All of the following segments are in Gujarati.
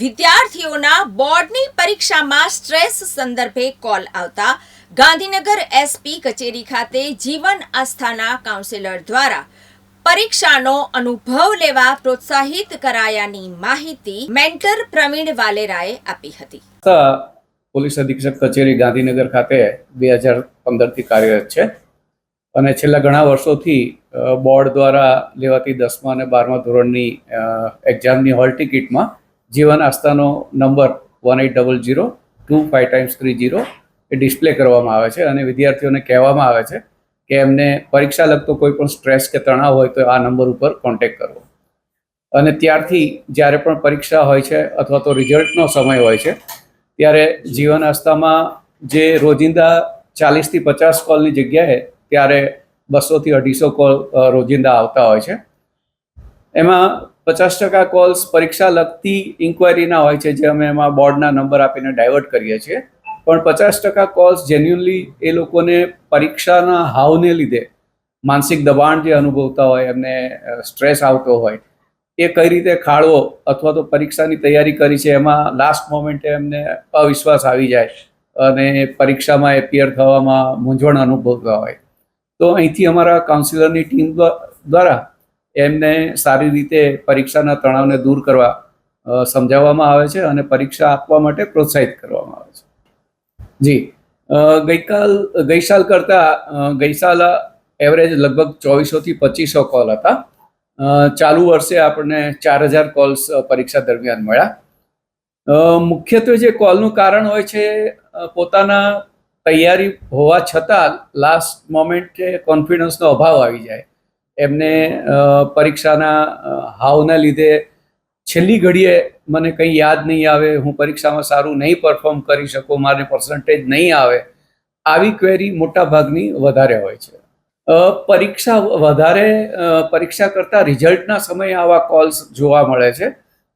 વિદ્યાર્થીઓના બોર્ડની પરીક્ષામાં સ્ટ્રેસ સંદર્ભે કોલ આવતા ગાંધીનગર એસપી કચેરી ખાતે જીવન આસ્થાના કાઉન્સેલર દ્વારા પરીક્ષાનો અનુભવ લેવા પ્રોત્સાહિત કરાયાની માહિતી મેન્ટર પ્રવીણ વાલેરાએ આપી હતી. પોલીસ અધિક્ષક કચેરી ગાંધીનગર ખાતે બે હજાર પંદરથી કાર્યરત છે અને છેલ્લા ઘણા વર્ષોથી બોર્ડ દ્વારા લેવાતી દસમા અને બારમા ધોરણની એક્ઝામની હોલ ટિકિટમાં જીવન આસ્થાનો number one eight double zero two five times three zero એ ડિસ્પ્લે કરવામાં આવે છે અને વિદ્યાર્થીઓને કહેવામાં આવે છે કે એમને પરીક્ષા લગતો કોઈ પણ સ્ટ્રેસ કે તણાવ હોય તો આ નંબર ઉપર કોન્ટેક્ટ કરવો. અને ત્યારથી જ્યારે પણ પરીક્ષા હોય છે અથવા તો રિઝલ્ટનો સમય હોય છે, ત્યારે જીવન આસ્થામાં જે રોજિંદા ચાલીસથી પચાસ કોલની જગ્યાએ ત્યારે બસોથી અઢીસો કોલ રોજિંદા આવતા હોય છે. એમાં પચાસ ટકા કોલ્સ પરીક્ષા લગતી ઇન્ક્વાયરીના હોય છે, જે અમે એમાં બોર્ડના નંબર આપીને ડાયવર્ટ કરીએ છીએ. પણ પચાસ ટકા કોલ્સ જેન્યુઅનલી એ લોકોને પરીક્ષાના હાવને લીધે માનસિક દબાણ જે અનુભવતા હોય, એમને સ્ટ્રેસ આવતો હોય, એ કઈ રીતે ખાળવો અથવા તો પરીક્ષાની તૈયારી કરી છે, એમાં લાસ્ટ મોમેન્ટે એમને અવિશ્વાસ આવી જાય અને પરીક્ષામાં એપિયર થવામાં મૂંઝવણ અનુભવતા હોય. તો અહીંથી અમારા કાઉન્સિલરની ટીમ દ્વારા એમને સારી રીતે પરીક્ષાના તણાવને દૂર કરવા સમજાવવામાં આવે છે અને પરીક્ષા આપવા માટે પ્રોત્સાહિત કરવામાં આવે છે. જી. ગઈકાલ ગઈ સાલ કરતાં ગઈ સાલ એવરેજ લગભગ ચોવીસોથી પચીસો કોલ હતા. ચાલુ વર્ષે આપણને ચાર હજાર કોલ્સ પરીક્ષા દરમિયાન મળ્યા. મુખ્યત્વે જે કોલનું કારણ હોય છે પોતાના તૈયારી હોવા છતાં લાસ્ટ મોમેન્ટે કોન્ફિડન્સનો અભાવ આવી જાય. એમને પરીક્ષાના હાવના લીધે છેલ્લી ઘડીએ મને કંઈ યાદ નહીં આવે, હું પરીક્ષામાં સારું નહીં પરફોર્મ કરી શકું, મારે પર્સન્ટેજ નહીં આવે, આવી ક્વેરી મોટા ભાગની વધારે હોય છે. પરીક્ષા વધારે પરીક્ષા કરતાં રિઝલ્ટના સમયે આવા કોલ્સ જોવા મળે છે.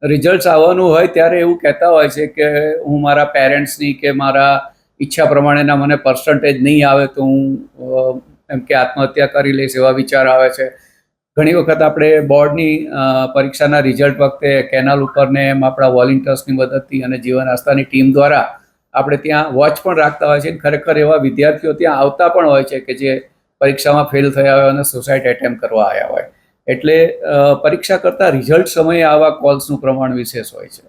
રિઝલ્ટ આવવાનું હોય ત્યારે એવું કહેતા હોય છે કે હું મારા પેરેન્ટ્સની કે મારા ઈચ્છા પ્રમાણેના મને પર્સન્ટેજ નહીં આવે તો હું એમ કે આત્મહત્યા કરી લઈશ એવા વિચાર આવે છે. ઘણી વખત આપણે બોર્ડની પરીક્ષાના રિઝલ્ટ વખતે કેનાલ ઉપરને એમ આપણા વોલેન્ટિયર્સની મદદથી અને જીવન આસ્થાની ટીમ દ્વારા આપણે ત્યાં વોચ પણ રાખતા હોય છે. ખરેખર એવા વિદ્યાર્થીઓ ત્યાં આવતા પણ હોય છે કે જે પરીક્ષામાં ફેલ થયા હોય અને સુસાઇડ એટેમ્પ કરવા આવ્યા હોય. એટલે પરીક્ષા કરતાં રિઝલ્ટ સમયે આવા કોલ્સનું પ્રમાણ વિશેષ હોય છે.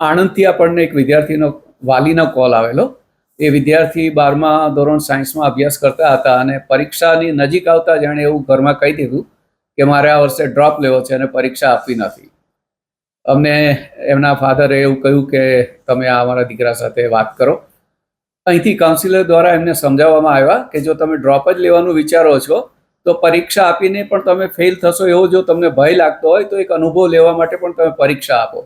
આણંદથી આપણને એક વિદ્યાર્થીનો વાલીનો કોલ આવેલો. એ વિદ્યાર્થી બારમા ધોરણ સાયન્સમાં અભ્યાસ કરતા હતા અને પરીક્ષાની નજીક આવતા જાણે એવું ઘરમાં કહી દીધું કે મારે આ વર્ષે ડ્રોપ લેવો છે અને પરીક્ષા આપવી નથી. અમને એમના ફાધરે એવું કહ્યું કે તમે આ અમારા દીકરા સાથે વાત કરો. અહીંથી કાઉન્સિલર દ્વારા એમને સમજાવવામાં આવ્યા કે જો તમે ડ્રોપ જ લેવાનું વિચારો છો, તો પરીક્ષા આપીને પણ તમે ફેલ થશો એવો જો તમને ભય લાગતો હોય, તો એક અનુભવ લેવા માટે પણ તમે પરીક્ષા આપો.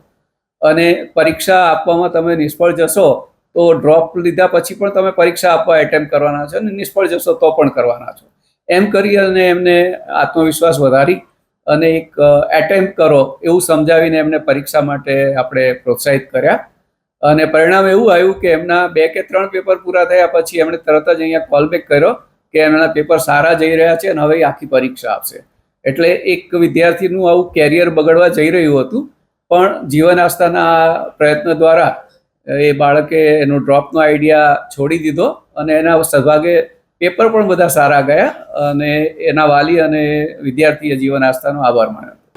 અને પરીક્ષા આપવામાં તમે નિષ્ફળ જશો તો ડ્રોપ લીધા પછી પણ તમે પરીક્ષા આપવા એટેમ્પ કરવાના છો અને નિષ્ફળ જશો તો પણ કરવાના છો. એમ કરી અને એમને આત્મવિશ્વાસ વધારી અને એક એટેમ્પ કરો એવું સમજાવીને એમને પરીક્ષા માટે આપણે પ્રોત્સાહિત કર્યા. અને પરિણામ એવું આવ્યું કે એમના બે કે ત્રણ પેપર પૂરા થયા પછી એમણે તરત જ અહીંયા કોલબેક કર્યો કે એમના પેપર સારા જઈ રહ્યા છે અને હવે આખી પરીક્ષા આપશે. એટલે એક વિદ્યાર્થીનું આવું કેરિયર બગડવા જઈ રહ્યું હતું, પણ જીવન આસ્થાના આ પ્રયત્ન દ્વારા એ બાળકે એનો ડ્રોપનો આઈડિયા છોડી દીધો અને એના સદભાગે પેપર પણ બધા સારા ગયા અને એના વાલી અને વિદ્યાર્થીએ જીવન આસ્થાનો આભાર માન્યો.